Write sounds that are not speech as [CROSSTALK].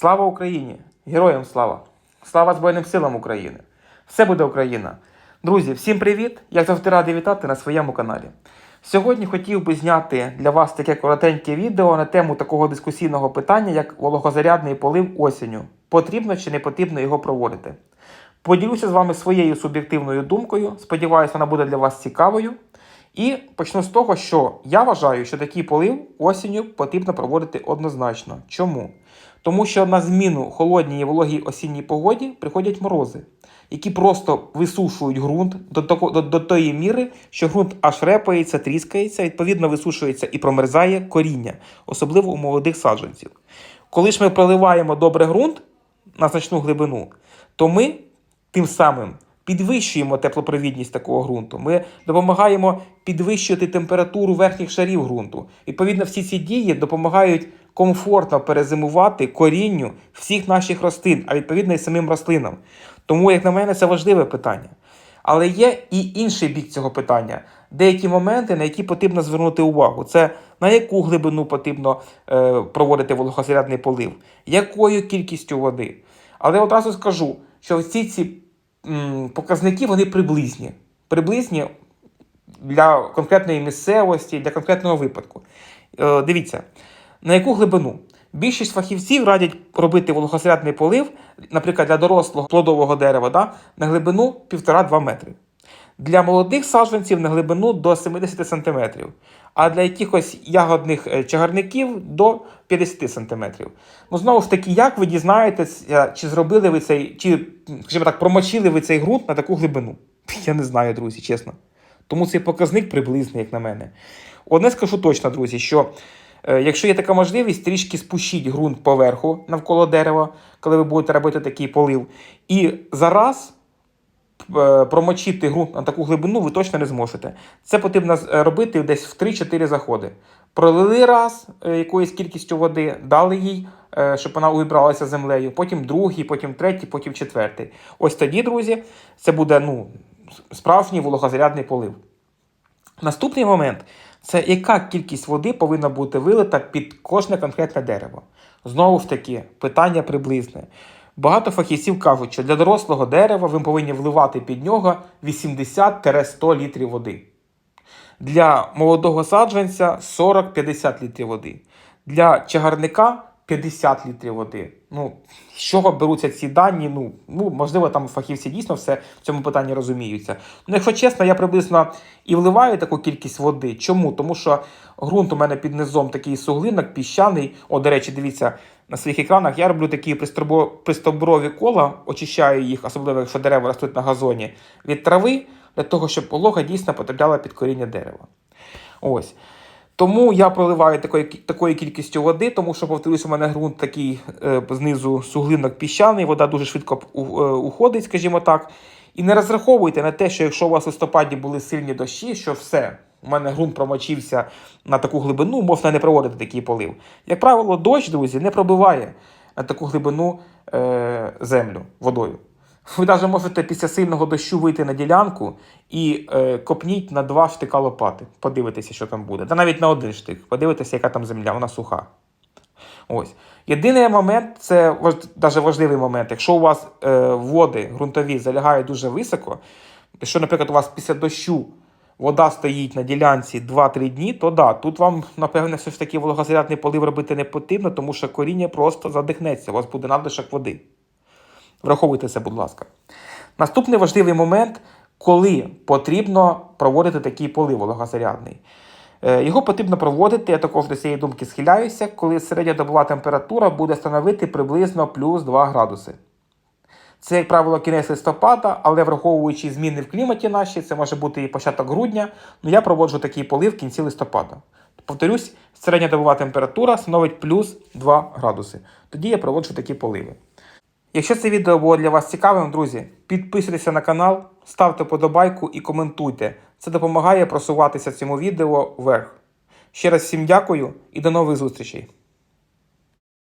Слава Україні! Героям слава! Слава Збройним силам України! Все буде Україна! Друзі, всім привіт! Я завжди радий вітати на своєму каналі. Сьогодні хотів би зняти для вас таке коротеньке відео на тему такого дискусійного питання, як вологозарядний полив осінню. Потрібно чи не потрібно його проводити. Поділюся з вами своєю суб'єктивною думкою. Сподіваюся, вона буде для вас цікавою. І почну з того, що я вважаю, що такий полив осінню потрібно проводити однозначно. Чому? Тому що на зміну холодній і вологій осінній погоді приходять морози, які просто висушують ґрунт до, тако, до, до тої міри, що ґрунт аж репається, тріскається, відповідно висушується і промерзає коріння, особливо у молодих саджанців. Коли ж ми проливаємо добре ґрунт на значну глибину, то ми тим самим підвищуємо теплопровідність такого ґрунту. Ми допомагаємо підвищувати температуру верхніх шарів ґрунту. Відповідно, всі ці дії допомагають комфортно перезимувати корінню всіх наших рослин, а відповідно і самим рослинам. Тому, як на мене, це важливе питання. Але є і інший бік цього питання. Деякі моменти, на які потрібно звернути увагу. Це на яку глибину потрібно е, проводити вологозарядний полив, якою кількістю води. Але одразу скажу, що всі ці показники вони приблизні. Приблизні для конкретної місцевості, для конкретного випадку. Е, дивіться, на яку глибину? Більшість фахівців радять робити вологозарядний полив, наприклад, для дорослого плодового дерева, да, на глибину 1,5-2 метри. Для молодих саджанців на глибину до 70 см, а для якихось ягодних е, чагарників до 50 см. Ну, знову ж таки, як ви дізнаєтеся, чи зробили ви цей, чи, скажімо так, промочили ви цей ґрунт на таку глибину? [LAUGHS] Я не знаю, друзі, чесно. Тому цей показник приблизний, як на мене. Одне скажу точно, друзі, що е, якщо є така можливість, трішки спущіть ґрунт поверху навколо дерева, коли ви будете робити такий полив. І зараз е, промочити ґрунт на таку глибину ви точно не зможете. Це потрібно е, робити десь в 3-4 заходи. Пролили раз якоюсь кількістю води, дали їй, щоб вона увібралася землею, потім другий, потім третій, потім четвертий. Ось тоді, друзі, це буде ну, справжній вологозарядний полив. Наступний момент це яка кількість води повинна бути вилита під кожне конкретне дерево. Знову ж таки, питання приблизне. Багато фахівців кажуть, що для дорослого дерева ви повинні вливати під нього 80-100 літрів води. Для молодого саджанця 40-50 літрів води. Для чагарника 50 літрів води. Ну, з чого беруться ці дані? Ну, ну, можливо, там фахівці дійсно все в цьому питанні розуміються. Ну, якщо чесно, я приблизно і вливаю таку кількість води. Чому? Тому що ґрунт у мене під низом такий суглинок, піщаний. О, до речі, дивіться, на своїх екранах я роблю такі пристовброві кола, очищаю їх, особливо якщо дерева ростуть на газоні, від трави, для того, щоб волога дійсно потрапляла під коріння дерева. Ось. Тому я проливаю такою, такою кількістю води, тому що, повторюсь, у мене ґрунт такий е, знизу суглинок піщаний, вода дуже швидко у- е, уходить, скажімо так. І не розраховуйте на те, що якщо у вас в листопаді були сильні дощі, що все, у мене ґрунт промочився на таку глибину, можна не проводити такий полив. Як правило, дощ, друзі, не пробиває на таку глибину е, землю водою. Ви навіть можете після сильного дощу вийти на ділянку і е, копніть на два штика лопати. Подивитися, що там буде. Та навіть на один штик. Подивитися, яка там земля, вона суха. Ось. Єдиний момент, це даже важливий момент. Якщо у вас е, води ґрунтові залягають дуже високо, якщо, наприклад, у вас після дощу вода стоїть на ділянці 2-3 дні, то да, тут вам, напевне, все ж таки вологозарядний полив робити не потрібно, тому що коріння просто задихнеться, у вас буде надлишок води. Враховуйте це, будь ласка. Наступний важливий момент, коли потрібно проводити такий полив вологозарядний. Е, Його потрібно проводити, я також до цієї думки схиляюся, коли середня добова температура буде становити приблизно плюс 2 градуси. Це, як правило, кінець листопада, але враховуючи зміни в кліматі наші, це може бути і початок грудня, ну я проводжу такий полив в кінці листопада. Повторюсь, середня добова температура становить плюс 2 градуси. Тоді я проводжу такі поливи. Якщо це відео було для вас цікавим, друзі, підписуйтеся на канал, ставте подобайку і коментуйте. Це допомагає просуватися цьому відео вверх. Ще раз всім дякую і до нових зустрічей!